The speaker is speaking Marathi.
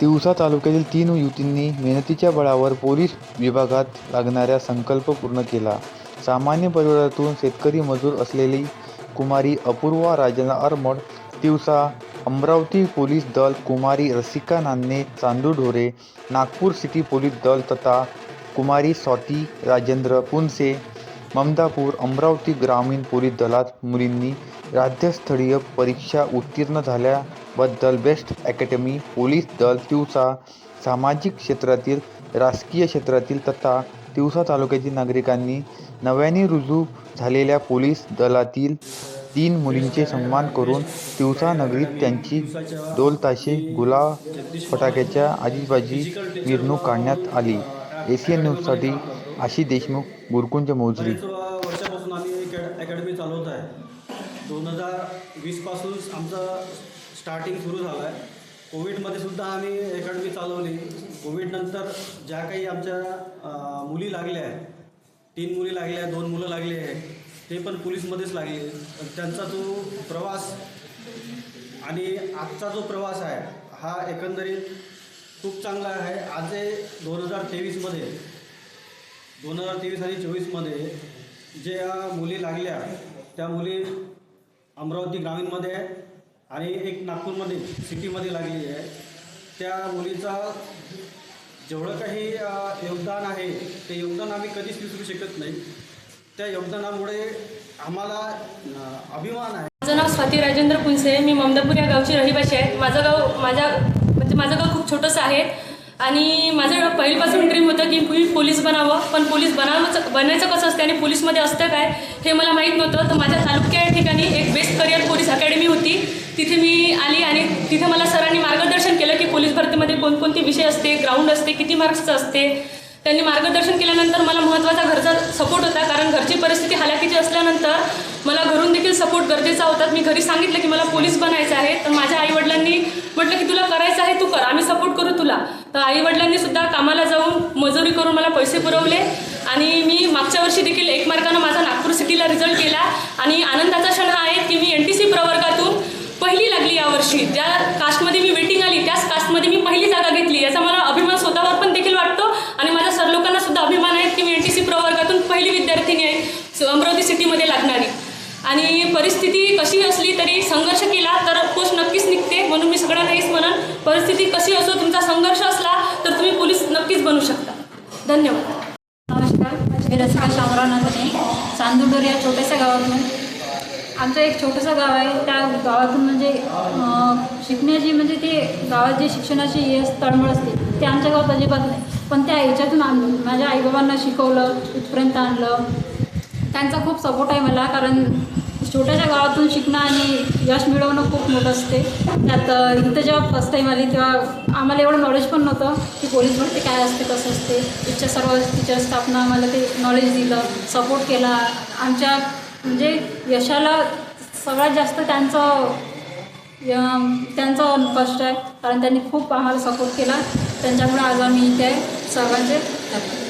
तिवसा तालुक्यातील तीन युवतींनी मेहनतीच्या बळावर पोलीस विभागात लागणाऱ्या संकल्प पूर्ण केला. सामान्य परिवारातून शेतकरी मजूर असलेली कुमारी अपूर्वा राजना अरमड तिवसा अमरावती पोलीस दल कुमारी रसिका नान्ने चांदू ढोरे नागपूर सिटी पोलीस दल तथा कुमारी स्वाती राजेंद्र पुनसे ममदापूर अमरावती ग्रामीण पोलीस दलात मुलींनी राज्यस्तरीय परीक्षा उत्तीर्ण झाल्याबद्दल बेस्ट अकॅडमी पोलीस दल तिवसा सामाजिक क्षेत्रातील राजकीय क्षेत्रातील तथा तिवसा तालुक्यातील नागरिकांनी नव्याने रुजू झालेल्या पोलीस दलातील तीन मुलींचे सन्मान करून तिवसा नगरीत त्यांची ढोलताशे गुलाब फटाक्याच्या आजीबाजी मिरवणूक काढण्यात आली. एसीएन न्यूजसाठी आशी देशमुख बुरकुंज मोजरी. वर्षापासून आम्ही एक अकॅडमी चालवत आहे. दोन हजार वीसपासून आमचं स्टार्टिंग सुरू झालं आहे. कोविडमध्ये सुद्धा आम्ही अकॅडमी चालवली. कोविडनंतर ज्या काही आमच्या मुली लागल्या आहेत तीन मुली लागल्या आहेत दोन मुलं लागली आहे ते पण पोलीसमध्येच लागले त्यांचा जो प्रवास आणि आजचा जो प्रवास आहे हा एकंदरीत खूप चांगला आहे. आज दोन हजार तेवीसमध्ये दोन हजार तेवीस आणि चोवीसमध्ये ज्या मुली लागल्या त्या मुली अमरावती ग्रामीणमध्ये आहे आणि एक नागपूरमध्ये सिटीमध्ये लागलेली आहे. त्या मुलीचा जेवढं काही योगदान आहे ते योगदान आम्ही कधीच विसरू शकत नाही. त्या योगदानामुळे आम्हाला अभिमान आहे. माझं नाव स्वाती राजेंद्र पुंसे मी ममदापूर या गावची रहिवाशी आहे. माझं गाव माझ्या म्हणजे माझं गाव खूप छोटंसं आहे. आणि माझं पहिलीपासून ड्रीम होतं की मी पोलीस बनावं. पण पोलीस बनावचं बनायचं कसं असते आणि पोलीसमध्ये असतं काय हे मला माहीत नव्हतं. तर माझ्या तालुक्या या ठिकाणी एक बेस्ट करिअर पोलीस अकॅडमी होती. तिथे मी आली आणि तिथे मला सरांनी मार्गदर्शन केलं की पोलीस भरतीमध्ये कोणकोणते विषय असते ग्राउंड असते किती मार्क्सचं असते. त्यांनी मार्गदर्शन केल्यानंतर मला महत्त्वाचा घरचा सपोर्ट होता. कारण घरची परिस्थिती हालाकीची असल्यानंतर मला घरून देखील सपोर्ट गरजेचा होता. मी घरी सांगितलं की मला पोलीस बनायचं आहे. तर माझ्या आईवडिलांनी म्हटलं की तुला करायचं आहे तू कर. आम्ही सपोर्ट करू तुला. तर आईवडिलांनी सुद्धा कामाला जाऊन मजुरी करून मला पैसे पुरवले आणि मी मागच्या वर्षी देखील एक मार्कानं माझा नागपूर सिटीला रिझल्ट केला आणि आनंदाचा क्षण हा आहे की मी एन टी सी प्रवर्गातून पहिली लागली यावर्षी ज्या कास्टमध्ये मी वेटिंग आली त्याच कास्टमध्ये मी पहिली जागा घेतली. याचा मला अभिमान स्वतःवर पण देखील वाटतो आणि माझ्या सर लोकांना सुद्धा अभिमान आहे की मी एन टी सी प्रवर्गातून पहिली विद्यार्थिनी आहे अमरावती सिटीमध्ये लागणारी. आणि परिस्थिती कशी असली तरी संघर्ष केला तर पोस्ट नक्कीच निघते म्हणून मी सगळ्यांना हेच म्हणन. परिस्थिती कशी असो तुमचा संघर्ष असला तर तुम्ही पोलीस नक्कीच बनू शकता. धन्यवाद. नमस्कार. मी रसिका शामराव नंदने चांदूरडोर या छोट्याशा गावातून. आमचं एक छोटंसं गाव आहे. त्या गावातून म्हणजे शिकण्याची म्हणजे ते गावात जे शिक्षणाची हे तळमळ असते ते आमच्या गावात अजिबात नाही. पण त्या याच्यातून आम माझ्या आईबाबांना शिकवलं इथपर्यंत आणलं. त्यांचा खूप सपोर्ट आहे मला कारण छोट्याशा गावातून शिकणं आणि यश मिळवणं खूप मोठं असते. त्यात इथं जेव्हा फर्स्ट टाईम आली तेव्हा आम्हाला एवढं नॉलेज पण नव्हतं की पोलीस भरती काय असते कसं असते. तिच्या सर्व टीचर स्टाफनं आम्हाला ते नॉलेज दिलं सपोर्ट केला. आमच्या म्हणजे यशाला सगळ्यात जास्त त्यांचं त्यांचं कष्ट आहे. कारण त्यांनी खूप आम्हाला सपोर्ट केला. त्यांच्यामुळे आज आम्ही इथे आहे सर्वांचे धन्यवाद